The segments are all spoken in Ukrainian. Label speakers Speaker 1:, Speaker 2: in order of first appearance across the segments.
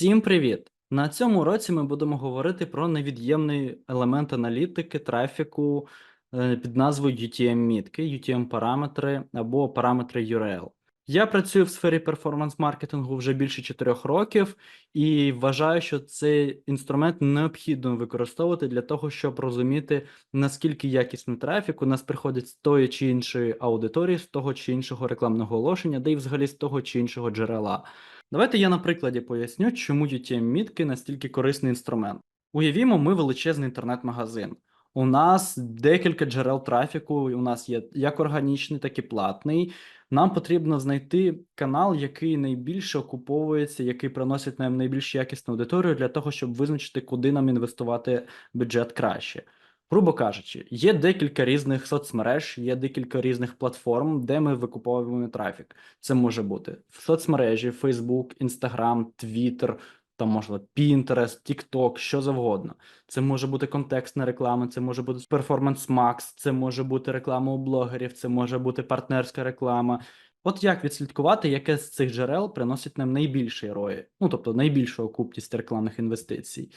Speaker 1: Всім привіт! На цьому уроці ми будемо говорити про невід'ємний елемент аналітики трафіку е, під назвою UTM-мітки, UTM-параметри або параметри URL. Я працюю в сфері перформанс-маркетингу вже більше 4 років і вважаю, що цей інструмент необхідно використовувати для того, щоб розуміти, наскільки якісний трафік у нас приходить з тої чи іншої аудиторії, з того чи іншого рекламного оголошення, де і взагалі з того чи іншого джерела. Давайте я на прикладі поясню, чому UTM-мітки настільки корисний інструмент. Уявімо, ми величезний інтернет-магазин. У нас декілька джерел трафіку, у нас є як органічний, так і платний. Нам потрібно знайти канал, який найбільше окуповується, який приносить нам найбільш якісну аудиторію для того, щоб визначити, куди нам інвестувати бюджет краще. Грубо кажучи, є декілька різних соцмереж, є декілька різних платформ, де ми викуповуємо трафік. Це може бути в соцмережі, Facebook, Instagram, Twitter, там можливо Pinterest, TikTok, що завгодно. Це може бути контекстна реклама, це може бути Performance Max, це може бути реклама у блогерів, це може бути партнерська реклама. От як відслідкувати, яке з цих джерел приносить нам найбільший ROI, ну тобто найбільшу окупність рекламних інвестицій.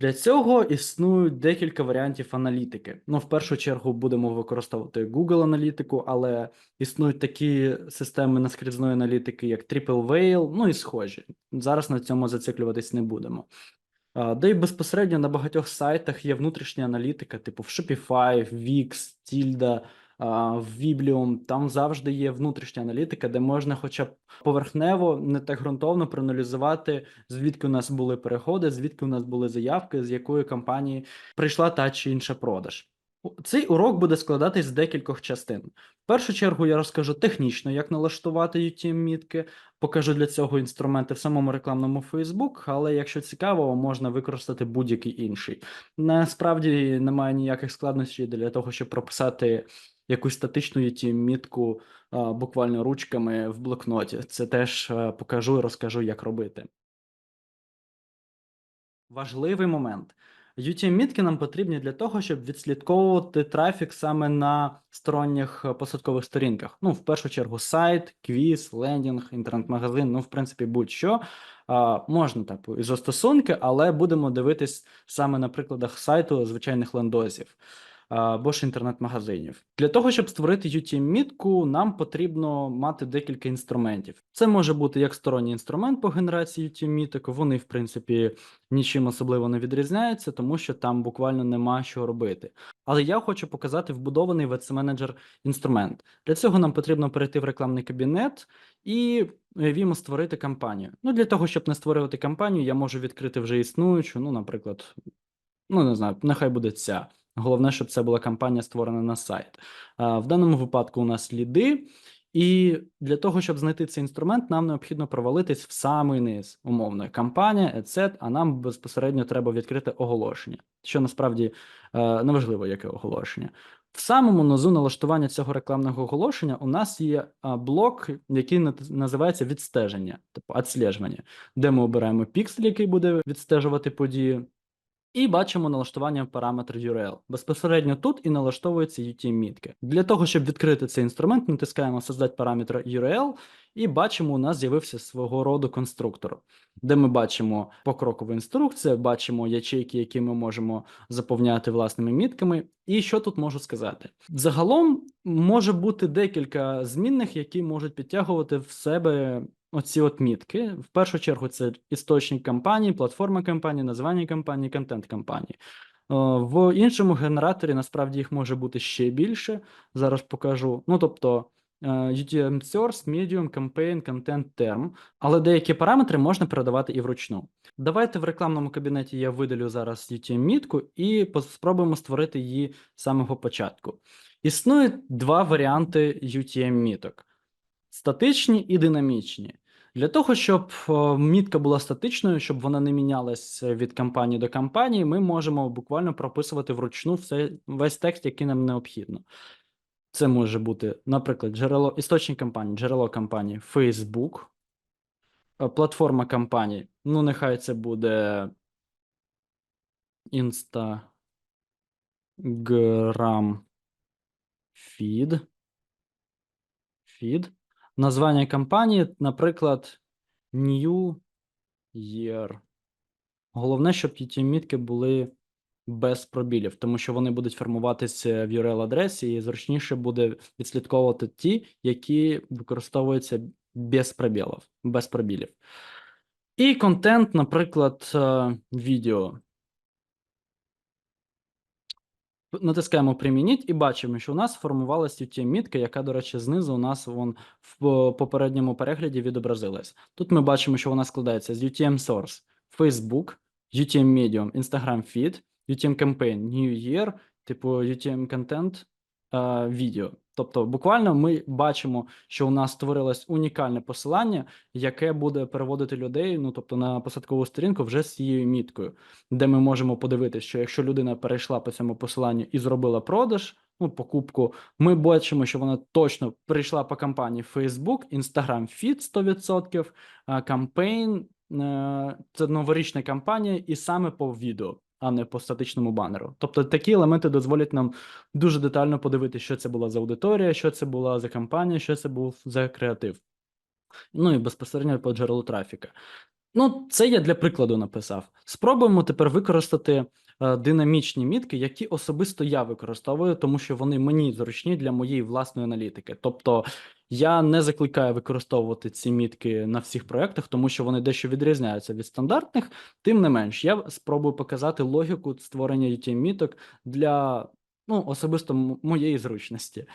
Speaker 1: Для цього існують декілька варіантів аналітики. Ну, в першу чергу будемо використовувати Google аналітику, але існують такі системи наскрізної аналітики, як Triple Whale, ну і схожі. Зараз на цьому зациклюватись не будемо. Де й безпосередньо на багатьох сайтах є внутрішня аналітика, типу в Shopify, Wix, Tilda, в Viblium. Там завжди є внутрішня аналітика, де можна, хоча б поверхнево, не так ґрунтовно проаналізувати, звідки у нас були переходи, звідки у нас були заявки, з якої компанії прийшла та чи інша продаж. Цей урок буде складатись з декількох частин. В першу чергу я розкажу технічно, як налаштувати UTM-мітки, покажу для цього інструменти в самому рекламному Facebook, але якщо цікаво, можна використати будь-який інший. Насправді немає ніяких складнощів для того, щоб прописати якусь статичну UTM-мітку буквально ручками в блокноті. Це теж е, покажу і розкажу, як робити. Важливий момент. UTM-мітки нам потрібні для того, щоб відслідковувати трафік саме на сторонніх е, посадкових сторінках. Ну, в першу чергу, сайт, квіз, лендінг, інтернет-магазин, ну, в принципі, будь-що. Можна так і застосунки, але будемо дивитись саме на прикладах сайту звичайних лендозів або ж інтернет-магазинів. Для того, щоб створити UTM-мітку, нам потрібно мати декілька інструментів. Це може бути як сторонній інструмент по генерації UTM-міток, вони, в принципі, нічим особливо не відрізняються, тому що там буквально нема що робити. Але я хочу показати вбудований VC менеджер інструмент. Для цього нам потрібно перейти в рекламний кабінет і уявімо створити кампанію. Ну, для того, щоб не створювати кампанію, я можу відкрити вже існуючу, ну, наприклад, ну не знаю, нехай буде ця. Головне, щоб це була кампанія створена на сайт. В даному випадку у нас ліди, і для того, щоб знайти цей інструмент, нам необхідно провалитись в самий низ умовно, кампанія, ецет, а нам безпосередньо треба відкрити оголошення, що насправді е, неважливо, яке оголошення. В самому низу налаштування цього рекламного оголошення у нас є блок, який називається відстеження, тобто відслежування, де ми обираємо піксель, який буде відстежувати подію. І бачимо налаштування параметр URL. Безпосередньо тут і налаштовуються UTM-мітки. Для того, щоб відкрити цей інструмент, натискаємо Создати параметр URL, і бачимо, у нас з'явився свого роду конструктор, де ми бачимо покрокову інструкцію, бачимо ячейки, які ми можемо заповняти власними мітками. І що тут можу сказати? Загалом може бути декілька змінних, які можуть підтягувати в себе оці от мітки. В першу чергу це істочник кампанії, платформа кампанії, названня кампанії, контент кампанії. В іншому генераторі насправді їх може бути ще більше. Зараз покажу. Ну тобто. Е, UTM Source, Medium, Campaign, Content Term, але деякі параметри можна передавати і вручну. Давайте в рекламному кабінеті я видалю зараз UTM-мітку і спробуємо створити її з самого початку. Існують два варіанти UTM-міток: статичні і динамічні. Для того, щоб е, мітка була статичною, щоб вона не мінялася від кампанії до кампанії, ми можемо буквально прописувати вручну все, весь текст, який нам необхідно. Це може бути, наприклад, джерело істочник кампанії, джерело кампанії Facebook, е, платформа кампанії. Ну, нехай це буде Instagram Feed. Feed. Названня кампанії, наприклад, New year. Головне, щоб UTM мітки були без пробілів, тому що вони будуть формуватися в URL-адресі, і зручніше буде відслідковувати ті, які використовуються без пробілів. Без пробілів. І контент, наприклад, е, відео. Натискаємо «Примініть» і бачимо, що у нас формувалась UTM-мітка, яка, до речі, знизу у нас вон в попередньому перегляді відобразилась. Тут ми бачимо, що вона складається з UTM Source, Facebook, UTM Medium, Instagram Feed, UTM Campaign, New Year, типу UTM Content, відео. Тобто, буквально ми бачимо, що у нас створилось унікальне посилання, яке буде переводити людей, ну тобто на посадкову сторінку вже з цією міткою, де ми можемо подивитися, що якщо людина перейшла по цьому посиланню і зробила продаж, ну покупку, ми бачимо, що вона точно прийшла по кампанії Facebook, Instagram Feed 100%, а Campaign е, – це новорічна кампанія, і саме по відео. А не по статичному банеру. Тобто такі елементи дозволять нам дуже детально подивитися, що це була за аудиторія, що це була за кампанія, що це був за креатив. Ну і безпосередньо по джерелу трафіка. Ну, це я для прикладу написав. Спробуємо тепер використати динамічні мітки, які особисто я використовую, тому що вони мені зручні для моєї власної аналітики. Тобто я не закликаю використовувати ці мітки на всіх проєктах, тому що вони дещо відрізняються від стандартних. Тим не менш, я спробую показати логіку створення UTM-міток для ну, особисто моєї зручності.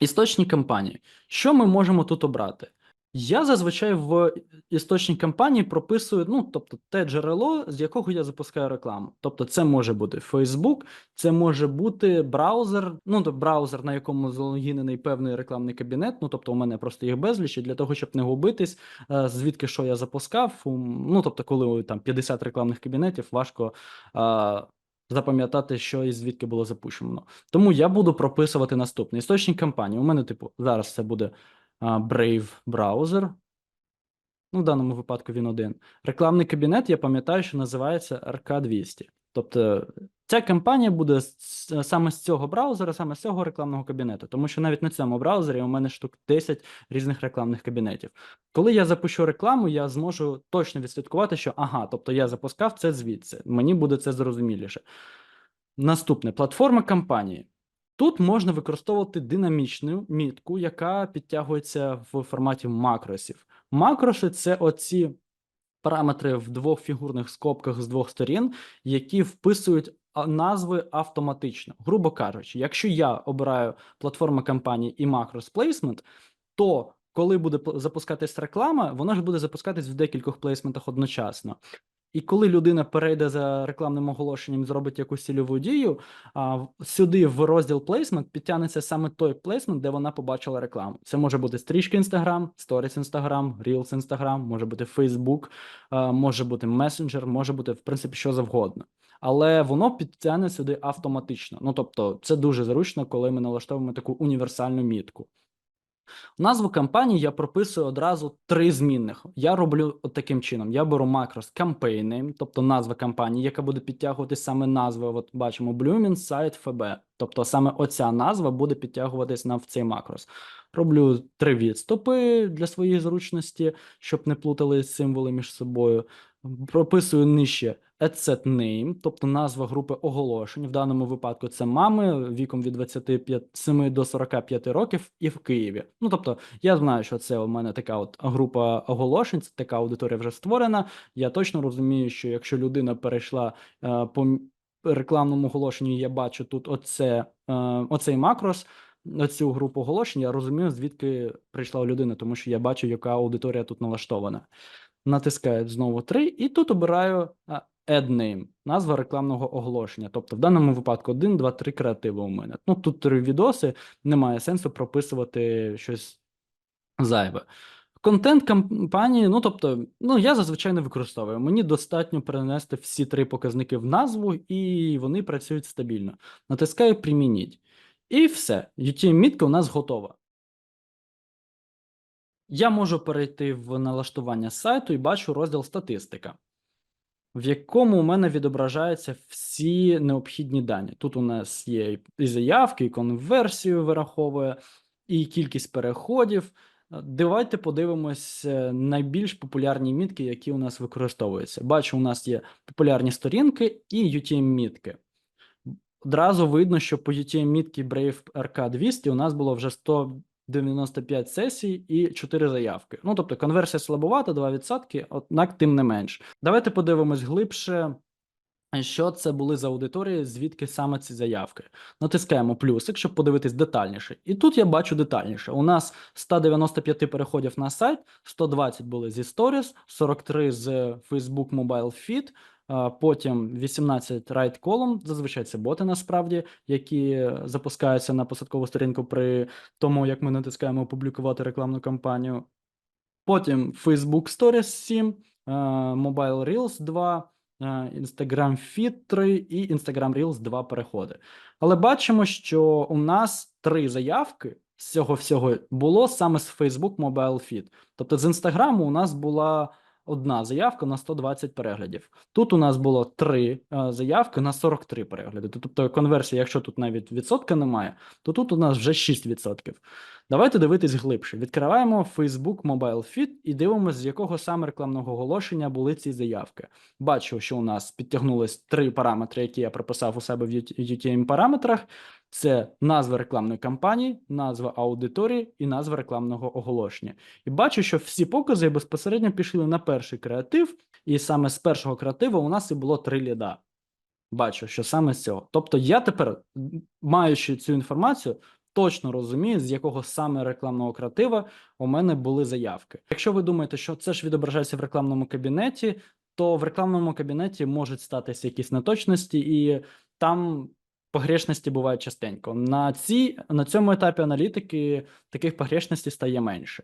Speaker 1: Істочні кампанії. Що ми можемо тут обрати? Я зазвичай в істочній кампанії прописую, ну, тобто, те джерело, з якого я запускаю рекламу. Тобто, це може бути Facebook, це може бути браузер, ну, тобто браузер, на якому залогінений певний рекламний кабінет. Ну, тобто, у мене просто їх безліч, і для того, щоб не губитись, е, звідки що я запускав. Ну, тобто, коли там 50 рекламних кабінетів, важко. е, Запам'ятати, що і звідки було запущено. Тому я буду прописувати наступний істочник кампанії. У мене, типу, зараз це буде Brave браузер. Ну, в даному випадку він один. Рекламний кабінет, я пам'ятаю, що називається RK200. Тобто ця кампанія буде саме з цього браузера, саме з цього рекламного кабінету, тому що навіть на цьому браузері у мене штук 10 різних рекламних кабінетів. Коли я запущу рекламу, я зможу точно відслідкувати, що ага, тобто я запускав це звідси. Мені буде це зрозуміліше. Наступне платформа кампанії. Тут можна використовувати динамічну мітку, яка підтягується в форматі макросів. Макроси це оці параметри в двох фігурних скобках з двох сторін, які вписують назви автоматично. Грубо кажучи, якщо я обираю платформу кампанії і макрос плейсмент, то коли буде запускатись реклама, вона ж буде запускатись в декількох плейсментах одночасно. І коли людина перейде за рекламним оголошенням, зробить якусь цільову дію, а сюди в розділ плейсмент підтягнеться саме той плейсмент, де вона побачила рекламу. Це може бути стрічка Instagram, Stories Instagram, Reels Instagram, може бути Facebook, може бути Messenger, може бути в принципі що завгодно. Але воно підтягне сюди автоматично. Ну тобто, це дуже зручно, коли ми налаштовуємо таку універсальну мітку. Назву кампанії я прописую одразу три змінних. Я роблю от таким чином: я беру макрос campaign тобто назва кампанії, яка буде підтягуватись саме назви. От бачимо Bloomin, сайт FB. Тобто саме оця назва буде підтягуватись на в цей макрос. Роблю три відступи для своєї зручності, щоб не плутали символи між собою. Прописую нижче Adset name, тобто назва групи оголошень. В даному випадку це мами віком від 27 до 45 років і в Києві. Ну тобто, я знаю, що це у мене така от група оголошень, це така аудиторія вже створена. Я точно розумію, що якщо людина перейшла е, по рекламному оголошенню, я бачу тут оце, е, оцей макрос. Оцю групу оголошень, я розумію, звідки прийшла людина, тому що я бачу, яка аудиторія тут налаштована. Натискаю знову 3, і тут обираю а, Add Name, назва рекламного оголошення. Тобто, в даному випадку 1, 2, 3 креативи у мене. Ну, тут три відоси, немає сенсу прописувати щось зайве. Контент кампанії, ну тобто, ну я зазвичай не використовую. Мені достатньо перенести всі три показники в назву, і вони працюють стабільно. Натискаю Примініть. І все. UTM-мітка у нас готова. Я можу перейти в налаштування сайту і бачу розділ статистика, в якому у мене відображаються всі необхідні дані. Тут у нас є і заявки, і конверсію вираховує, і кількість переходів. Давайте подивимось е, найбільш популярні мітки, які у нас використовуються. Бачу, у нас є популярні сторінки і UTM-мітки. Одразу видно, що по UTM-мітки Brave RK 200 у нас було вже 195 сесій і 4 заявки. Ну, тобто конверсія слабувата, 2%, однак тим не менш. Давайте подивимось глибше, що це були за аудиторії, звідки саме ці заявки. Натискаємо плюсик, щоб подивитись детальніше. І тут я бачу детальніше. У нас 195 переходів на сайт, 120 були зі Stories, 43 з Facebook Mobile Feed, потім 18 right column, зазвичай це боти насправді, які запускаються на посадкову сторінку при тому, як ми натискаємо опублікувати рекламну кампанію. Потім Facebook Stories 7, е, Mobile Reels 2, е, Instagram Feed 3 і Instagram Reels 2 переходи. Але бачимо, що у нас три заявки з цього всього було саме з Facebook Mobile Feed. Тобто з Інстаграму у нас була одна заявка на 120 переглядів. Тут у нас було три е, заявки на 43 перегляди. Тобто конверсія, якщо тут навіть відсотка немає, то тут у нас вже 6%. Давайте дивитись глибше. Відкриваємо Facebook Mobile Feed і дивимося, з якого саме рекламного оголошення були ці заявки. Бачу, що у нас підтягнулись три параметри, які я прописав у себе в UTM параметрах. Це назва рекламної кампанії, назва аудиторії і назва рекламного оголошення. І бачу, що всі покази безпосередньо пішли на перший креатив, і саме з першого креативу у нас і було три ліда. Бачу, що саме з цього. Тобто, я тепер, маючи цю інформацію, точно розумію, з якого саме рекламного креатива у мене були заявки. Якщо ви думаєте, що це ж відображається в рекламному кабінеті, то в рекламному кабінеті можуть статися якісь неточності, і там погрешності бувають частенько. На, цій, на цьому етапі аналітики таких погрешностей стає менше.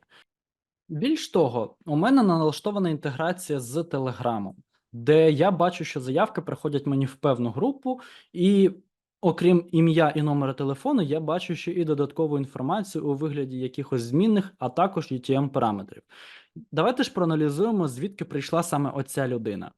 Speaker 1: Більш того, у мене налаштована інтеграція з Телеграмом, де я бачу, що заявки приходять мені в певну групу, і окрім ім'я і номера телефону, я бачу ще і додаткову інформацію у вигляді якихось змінних, а також UTM параметрів. Давайте ж проаналізуємо, звідки прийшла саме оця людина.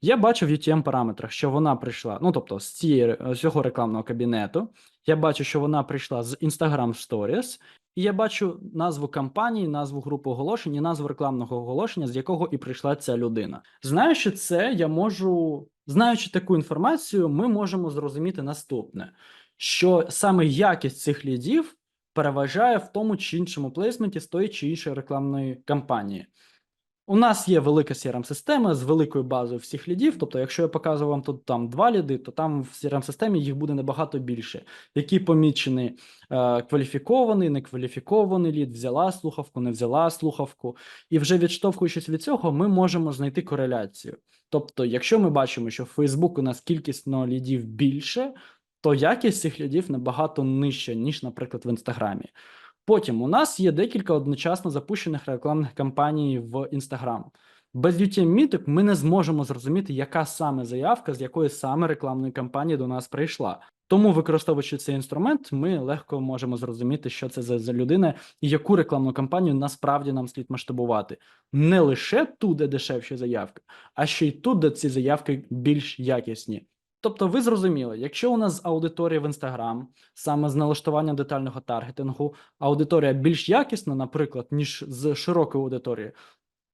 Speaker 1: Я бачу в UTM параметрах, що вона прийшла, ну тобто з цієї з цього рекламного кабінету. Я бачу, що вона прийшла з Instagram Stories, і я бачу назву кампанії, назву групи оголошень і назву рекламного оголошення, з якого і прийшла ця людина. Знаючи це, я можу, знаючи таку інформацію, ми можемо зрозуміти наступне: що саме якість цих лідів переважає в тому чи іншому плейсменті з тої чи іншої рекламної кампанії. У нас є велика crm система з великою базою всіх лідів. Тобто, якщо я показую вам тут там два ліди, то там в crm системі їх буде набагато більше, які помічені е, кваліфікований, некваліфікований лід, взяла слухавку, не взяла слухавку, і вже відштовхуючись від цього, ми можемо знайти кореляцію. Тобто, якщо ми бачимо, що в Facebook у нас кількісно лідів більше, то якість цих лідів набагато нижча, ніж, наприклад, в інстаграмі. Потім у нас є декілька одночасно запущених рекламних кампаній в Instagram. Без UTM міток ми не зможемо зрозуміти, яка саме заявка з якої саме рекламної кампанії до нас прийшла. Тому, використовуючи цей інструмент, ми легко можемо зрозуміти, що це за, за людина і яку рекламну кампанію насправді нам слід масштабувати. Не лише ту, де дешевші заявки, а ще й тут, де ці заявки більш якісні. Тобто, ви зрозуміли, якщо у нас аудиторія в Instagram, саме з налаштуванням детального таргетингу, аудиторія більш якісна, наприклад, ніж з широкої аудиторії,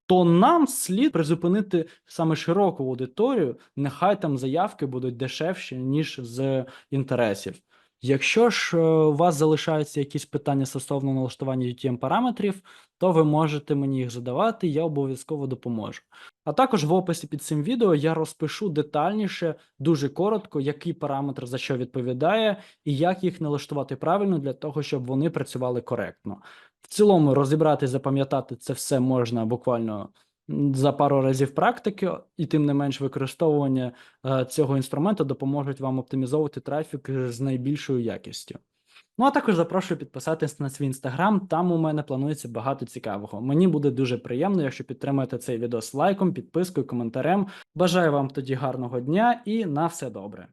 Speaker 1: то нам слід призупинити саме широку аудиторію, нехай там заявки будуть дешевші, ніж з інтересів. Якщо ж е, у вас залишаються якісь питання стосовно налаштування UTM параметрів, то ви можете мені їх задавати, я обов'язково допоможу. А також в описі під цим відео я розпишу детальніше, дуже коротко, який параметр за що відповідає, і як їх налаштувати правильно для того, щоб вони працювали коректно. В цілому розібрати, запам'ятати це все можна буквально за пару разів практики, і тим не менш використовування е, цього інструменту допоможуть вам оптимізовувати трафік з найбільшою якістю. Ну а також запрошую підписатись на свій інстаграм. Там у мене планується багато цікавого. Мені буде дуже приємно, якщо підтримаєте цей відео лайком, підпискою, коментарем. Бажаю вам тоді гарного дня і на все добре.